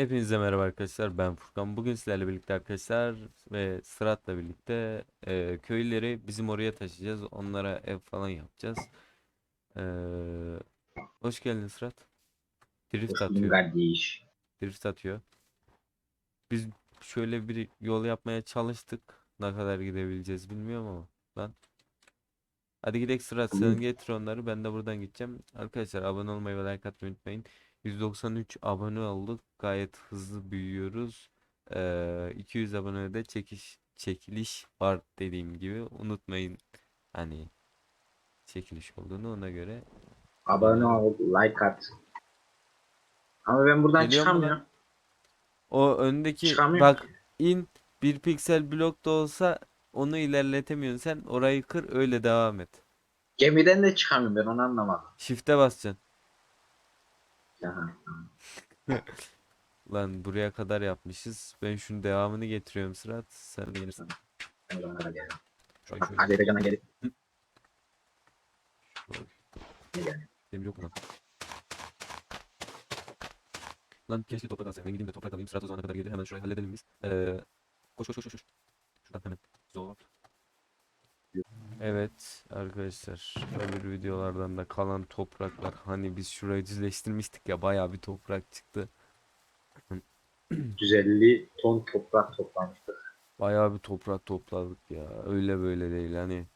Hepinize merhaba arkadaşlar ben Furkan. Bugün sizlerle birlikte arkadaşlar ve Sırat'la birlikte e, köylüleri bizim oraya taşıyacağız. Onlara ev falan yapacağız. E, Hoş geldin Sırat. Drift Hoş atıyor. kardeş. drift atıyor. Biz şöyle bir yol yapmaya çalıştık. Ne kadar gidebileceğiz bilmiyorum ama lan. Hadi gidelim Sırat sen getir onları. Ben de buradan gideceğim. Arkadaşlar abone olmayı ve like atmayı unutmayın 193 abone olduk. Gayet hızlı büyüyoruz. Ee, 200 abonede çekiş çekiliş var dediğim gibi. Unutmayın hani çekiliş olduğunu ona göre. Abone ol, like at. Ama ben buradan Geliyor çıkamıyorum. O öndeki bak in bir piksel blok da olsa onu ilerletemiyorsun. Sen orayı kır öyle devam et. Gemiden de çıkamıyorum ben onu anlamadım. Shift'e basacaksın. Aha. Lan buraya kadar yapmışız. Ben şunun devamını getiriyorum Sırat. Sen de gelirsin. Ben o zamana kadar gelirim. Şurayı şöyle. Hadi Ebecan'a gelip. şöyle. Ne geldi? Demir yok mu lan? Lan keşke toprak alsaydım. Ben gideyim de toprak alayım. Sırat o zamana kadar gelir. Hemen şurayı halledelim biz. Ee, koş koş koş koş. koş. Şuradan hemen. Zor. Evet arkadaşlar. Öbür videolardan da kalan topraklar. Hani biz şurayı düzleştirmiştik ya. Bayağı bir toprak çıktı. 150 ton toprak toplamıştık. Bayağı bir toprak topladık ya. Öyle böyle değil hani.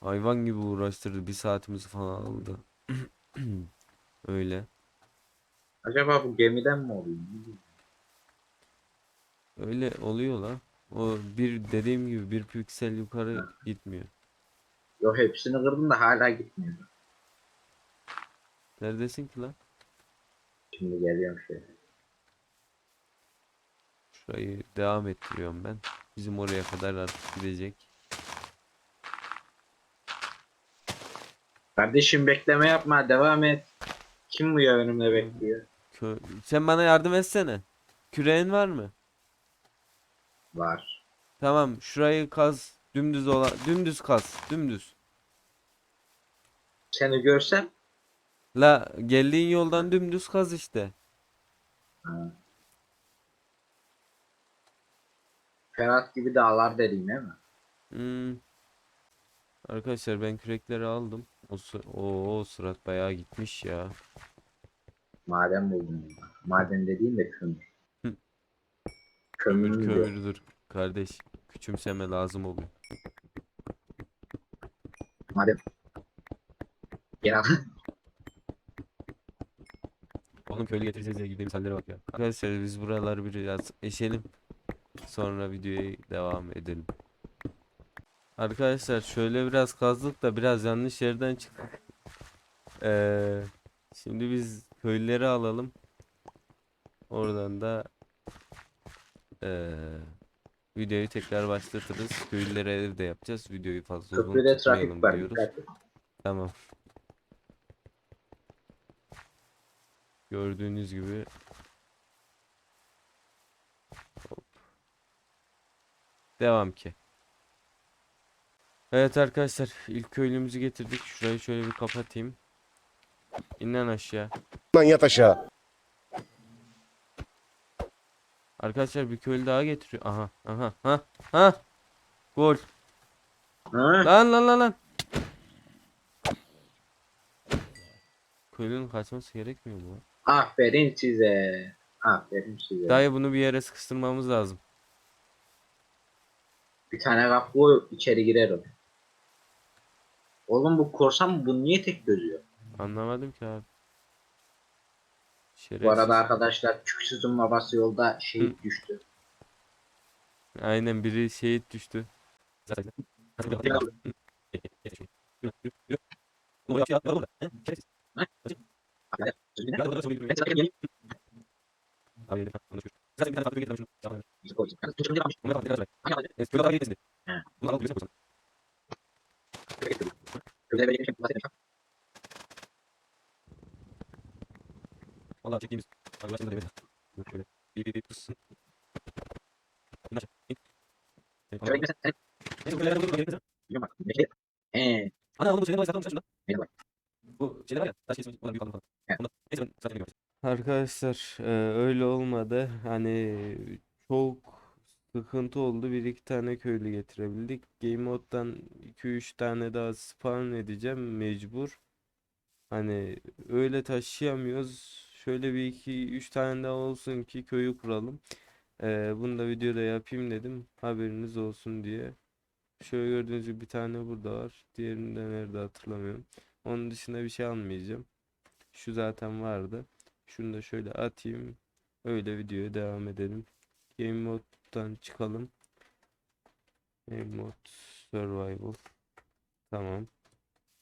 Hayvan gibi uğraştırdı. Bir saatimizi falan aldı. Öyle. Acaba bu gemiden mi oluyor? Öyle oluyor la. O bir dediğim gibi bir piksel yukarı gitmiyor. Yo hepsini kırdım da hala gitmiyor. Neredesin ki lan? Şimdi geliyorum şöyle. Şurayı devam ettiriyorum ben. Bizim oraya kadar artık gidecek. Kardeşim bekleme yapma devam et. Kim bu ya önümde bekliyor? Kö Sen bana yardım etsene. Küreğin var mı? Var. Tamam, şurayı kaz. Dümdüz olan dümdüz kaz. Dümdüz. Seni görsem La geldiğin yoldan dümdüz kaz işte. ha. Ferhat gibi dağlar dediğin değil mi? Hmm. Arkadaşlar ben kürekleri aldım. O, sı- o, o sırat bayağı gitmiş ya. Maden buldum. Maden dediğin de kömür. Kömür Kömür kömürdür kardeş. Küçümseme lazım oluyor. Maden. Gel al. Oğlum köylü getireceğiz diye girdiğimiz hallere bak ya. Arkadaşlar biz buraları biraz eşelim. Sonra videoya devam edelim. Arkadaşlar şöyle biraz kazdık da biraz yanlış yerden çıktık. Ee, şimdi biz köylüleri alalım. Oradan da ee, videoyu tekrar başlatırız. Köylülere ev de yapacağız. Videoyu fazla uzun tutmayalım trafik var. diyoruz. Dikkat et. Tamam. Gördüğünüz gibi Hop. Devam ki. Evet arkadaşlar ilk köylümüzü getirdik. Şurayı şöyle bir kapatayım. İnden aşağı. Lan yat aşağı. Arkadaşlar bir köylü daha getiriyor. Aha aha ha ha. Gol. Ha? Lan lan lan lan. Köylünün kaçması gerekmiyor mu? Aferin size. Aferin size. Dayı bunu bir yere sıkıştırmamız lazım. Bir tane kapı içeri girer o. Oğlum bu korsan? Bu niye tek gözüyor? Anlamadım ki abi. Bu Şerefsiz. arada arkadaşlar Çüksüz'ün babası yolda şehit düştü. Aynen biri şehit düştü. Vallahi çektiğimiz arkadaşlar da evet. Şöyle bir bir bir pıssın. İn aşağı, in. Evet, tamam. Neyse, bu şeylerden vurma, gerekirse. Eee. Ana oğlum bu şeyleri var, satalım sen şundan. Neyine bak? Bu şeyler var ya, taş kesmiş, onlar büyük aldım falan. Ondan. Neyse ben zaten biliyorum. arkadaşlar e, öyle olmadı. Hani çok sıkıntı oldu. Bir iki tane köylü getirebildik. Game mode'dan 2-3 tane daha spawn edeceğim mecbur. Hani öyle taşıyamıyoruz. Şöyle bir iki üç tane daha olsun ki köyü kuralım. E, bunu da videoda yapayım dedim. Haberiniz olsun diye. Şöyle gördüğünüz gibi bir tane burada var. Diğerini de nerede hatırlamıyorum. Onun dışında bir şey almayacağım. Şu zaten vardı. Şunu da şöyle atayım. Öyle videoya devam edelim. Game mode'dan çıkalım. Game mode survival. Tamam.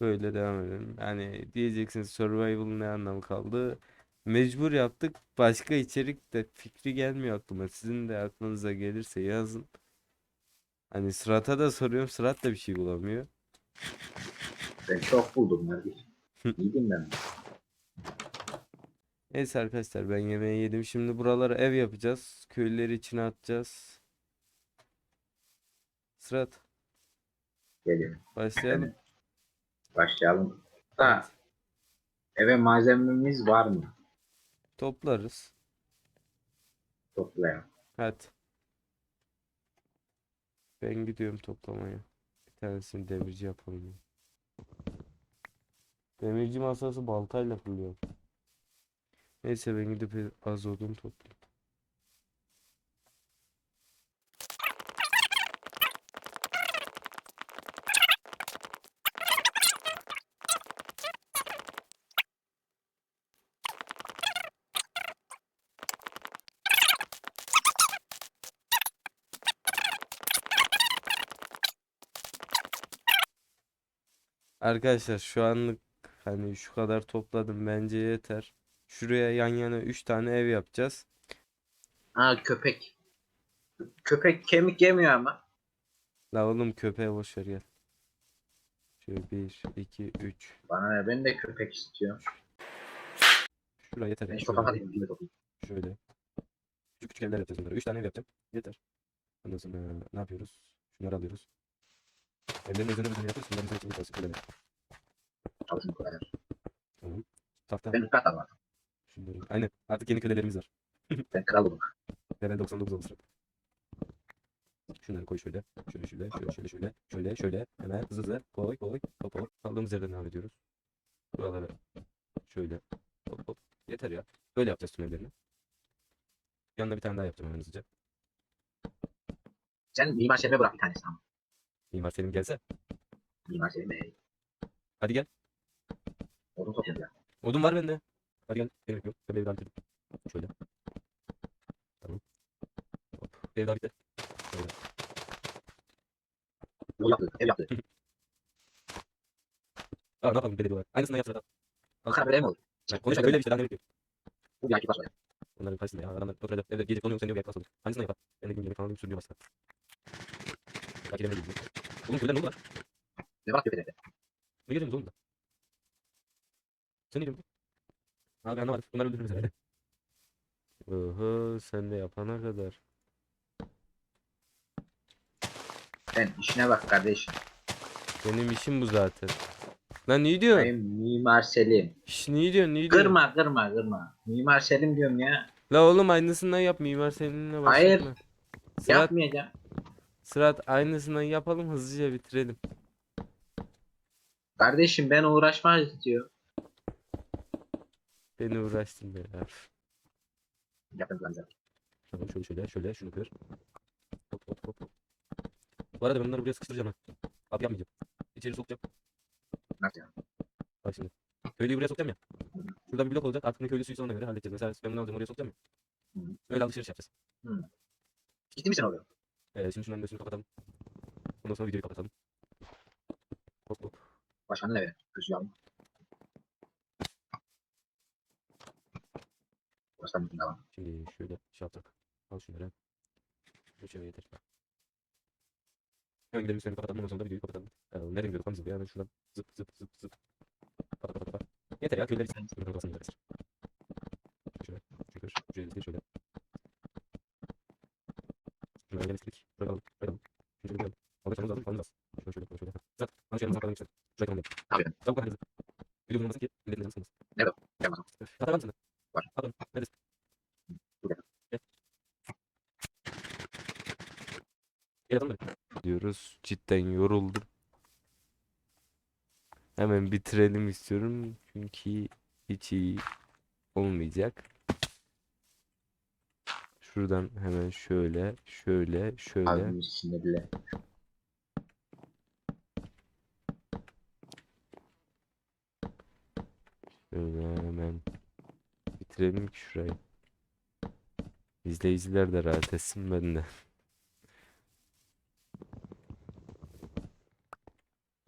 Böyle devam edelim. Yani diyeceksiniz survival ne anlamı kaldı? Mecbur yaptık. Başka içerik de fikri gelmiyor aklıma. Sizin de aklınıza gelirse yazın. Hani Sırat'a da soruyorum. Sırat da bir şey bulamıyor. Ben çok buldum kardeşim. Yedim ben. Neyse arkadaşlar ben yemeği yedim. Şimdi buralara ev yapacağız. Köylüleri içine atacağız. Sırat Geliyorum. başlayalım. Başlayalım. Da eve malzememiz var mı? Toplarız. Toplayalım. Hadi. Ben gidiyorum toplamaya. Bir tanesini demirci yapalım. ya. Demirci masası baltayla kırılıyor. Neyse ben gidip az odun toplayayım. Arkadaşlar şu anlık hani şu kadar topladım bence yeter. Şuraya yan yana 3 tane ev yapacağız. Ha köpek. Köpek kemik yemiyor ama. La oğlum köpeğe boş ver gel. Şöyle 1 2 3. Bana ne ben de köpek istiyorum. Şuraya yeter. Ben ya, şöyle. Küçük küçük evler yapacağız bunlara. 3 tane ev yapacağım. Yeter. Ondan sonra ne yapıyoruz? Şunları alıyoruz. Evlerin üzerine üzerine yapıyoruz. Bunların üzerine kalsın. Şöyle. Çalışın kadar. Tahta. Ben kral var. Şunları. Aynen. Artık yeni kölelerimiz var. Ben kral oldum. Level 99 oldu sıra. Şunları koy şöyle. Şöyle şöyle. Şöyle şöyle şöyle. Şöyle şöyle. Hemen hızlı hızlı. Koy koy. Hop hop. Kaldığımız yerden devam ediyoruz. Buraları şöyle. Hop hop. Yeter ya. Böyle yapacağız tüm evlerini. Yanına bir tane daha yapacağım hemen hızlıca. Sen mimar şefe bırak bir tanesini ama. Mimar Selim gelse. Mimar şefe Hadi gel. odun toplayacağız ya. Odun var bende. Hadi gel. Benim yok. Ben bir ev daha bitirdim. Şöyle. Tamam. Hop. Ev daha bitti. Şöyle. Yol yaptı. Ev yaptı. Aa ne yapalım belediye olarak. Aynısından yap sıradan. Bu kadar böyle mi olur? Konuşalım öyle bir şey daha ne bekliyor. Bu bir akif basmaya. Onların karşısında ya adamlar oturacak evde gece konuyor sen diyor bir yapmaz olur. Hangisini yapar? Ben de gün yemek falan alayım sürünüyor başka. Belki de ne bileyim. Oğlum köyden ne oldu lan? Ne var köpeğe? Ne geliyorsunuz oğlum da? Sen ne diyorsun? Abi anlamadım. Bunlar öldürürüz herhalde. Oho sen de yapana kadar. Sen işine bak kardeşim. Benim işim bu zaten. Lan ne diyorsun? Benim Mimar Selim. Şş ne diyorsun ne diyorsun? Kırma kırma kırma. Mimar Selim diyorum ya. La oğlum aynısından yap mimar Hayır. başlatma. Sırat, Yapmayacağım. Sırat aynısından yapalım hızlıca bitirelim. Kardeşim ben uğraşmak istiyor. Beni uğraştın be ya. Yapın lan zaten. Tamam şöyle şöyle şöyle şunu kır. Hop hop hop. Bu arada ben bunları buraya sıkıştıracağım ha. Abi yapmayacağım. İçeri sokacağım. Nasıl yani? Bak şimdi. Köylüyü buraya sokacağım ya. Şurada bir blok olacak. Artık ne köylüsüyse ona göre halledeceğiz. Mesela ben bunu alacağım oraya sokacağım ya. Hı. Öyle alışveriş yapacağız. Ciddi misin oluyor? Ee, şimdi şunların üstünü kapatalım. Ondan sonra videoyu kapatalım. Hop hop. Başkanı ne verin? Kızı alma. Başkan devam. Şimdi şöyle şey yaptık. Al şunları. Şey yeter. Hemen gidelim üstlerini kapatalım. Ondan sonra da videoyu kapatalım. Ee, nereye gidiyorduk biz ya? Hemen şuradan zıp zıp zıp zıp. Kapa kapa kapa. Yeter ya köyler bitsin. Şuradan kapasın Şöyle eskilik. Şöyle alalım. Şöyle alalım. Şöyle alalım. Alacağımız lazım. Alacağımız lazım. Şöyle şöyle şöyle. Zaten bana şeylerimizi arkadan geçelim. Şöyle tamam. Tabii. Tabii bu kadar hızlı. Video bulunmasın ki milletin canı sıkılmasın. Ne bu? Gel bakalım. Hatta var mı sende? Var. Adam. Neredesin? Burada. Gel. Gel adam böyle. Diyoruz. Cidden yoruldum. Hemen bitirelim istiyorum. Çünkü hiç iyi olmayacak. Şuradan hemen şöyle, şöyle, şöyle. Abi sinirli. Şöyle hemen bitirelim ki şurayı. İzleyiciler de rahat etsin ben de.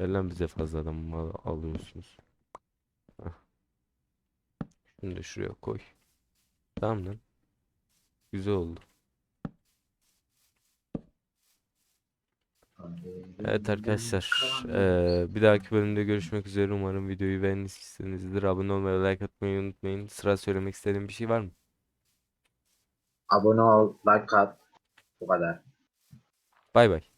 Ver lan bize fazladan mal alıyorsunuz. Hah. Şunu da şuraya koy. Tamam lan. Güzel oldu. Evet arkadaşlar, eee, bir dahaki bölümde görüşmek üzere. Umarım videoyu beğenmişsinizdir. Abone olmayı, like atmayı unutmayın. Sıra söylemek istediğim bir şey var mı? Abone ol, like at. Bu kadar. Bay bay.